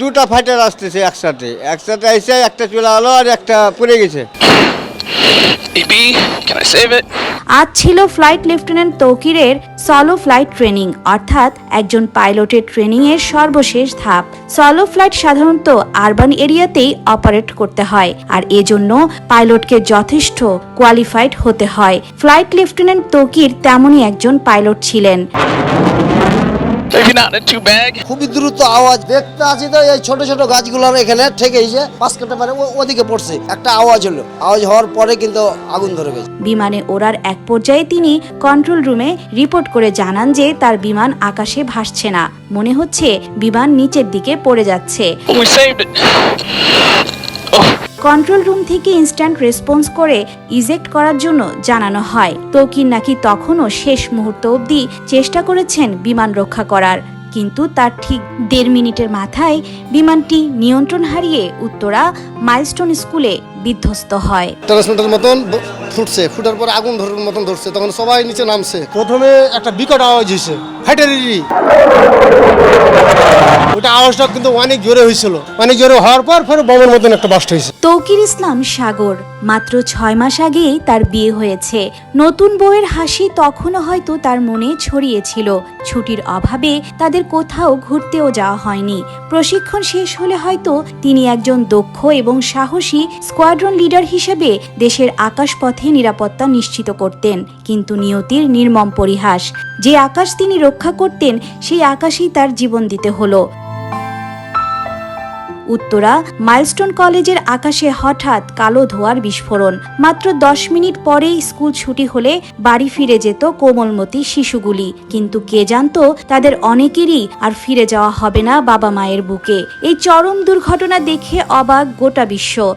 দুটা ফাইটার আসতেছে একসাথে। একসাথে এসে একটা চলে আলো আর একটা পড়ে গেছে। It? আজ ছিল ফ্লাইট লেফটেন্যান্ট তৌকিরের সলো ফ্লাইট ট্রেনিং অর্থাৎ একজন পাইলটের ট্রেনিং এর সর্বশেষ ধাপ। সলো ফ্লাইট সাধারণত আরবান এরিয়াতেই অপারেট করতে হয় আর এজন্য পাইলটকে যথেষ্ট কোয়ালিফাইড হতে হয়। ফ্লাইট লেফটেন্যান্ট তৌকির তেমনই একজন পাইলট ছিলেন। Maybe not in a two bag. খুবই দ্রুত আওয়াজ দেখতে আছি তো এই ছোট ছোট গাছগুলোর এখানে ঠেকে এসে পাঁচ কাটা পারে ওদিকে পড়ছে। একটা আওয়াজ হলো। আওয়াজ হওয়ার পরে কিন্তু আগুন ধরে গেছে। বিমানে ওড়ার এক পর্যায়ে তিনি কন্ট্রোল রুমে রিপোর্ট করে জানান যে তার বিমান আকাশে ভাসছে না। মনে হচ্ছে বিমান নিচের দিকে পড়ে যাচ্ছে। We saved it. Control room থেকে ইনস্ট্যান্ট রেসপন্স করে ইজেক্ট করার জন্য জানানো হয়। তৌকির নাকি তখনও শেষ মুহূর্ত অবধি চেষ্টা করেছেন বিমান রক্ষা করার। কিন্তু তার ঠিক দেড় মিনিটের মাথায় বিমানটি নিয়ন্ত্রণ হারিয়ে উত্তরা মাইলস্টোন স্কুলে বিধ্বস্ত হয়। মতন ফুটছে। ফুটার পরে আগুন ধরার মতন ধরছে। তখন সবাই নিচে নামছে। প্রথমে একটা বিকট আওয়াজ হয়েছে। ওটা আওয়াজটা কিন্তু অনেক জোরে হয়েছিল। অনেক জোরে হওয়ার পর ফের বোমের মতন একটা বাস্ট হয়েছে। তৌকির ইসলাম সাগর, মাত্র ছয় মাস আগেই তার বিয়ে হয়েছে। নতুন বউয়ের হাসি তখনও হয়তো তার মনে ছড়িয়েছিল। ছুটির অভাবে তাদের কোথাও ঘুরতেও যাওয়া হয়নি। প্রশিক্ষণ শেষ হলে হয়তো তিনি একজন দক্ষ এবং সাহসী স্কোয়াড্রন লিডার হিসেবে দেশের আকাশপথে নিরাপত্তা নিশ্চিত করতেন, কিন্তু নিয়তির নির্মম পরিহাস। যে আকাশ তিনি রক্ষা করতেন, সেই আকাশেই তার জীবন দিতে হলো। উত্তরা, মাইলস্টোন কলেজের আকাশে হঠাৎ কালো ধোয়ার বিস্ফোরণ। মাত্র দশ মিনিট পরেই স্কুল ছুটি হলে বাড়ি ফিরে যেত কোমলমতি শিশুগুলি। কিন্তু কে জানতো, তাদের অনেকেরই আর ফিরে যাওয়া হবে না বাবা মায়ের বুকে। এই চরম দুর্ঘটনা দেখে অবাক গোটা বিশ্ব।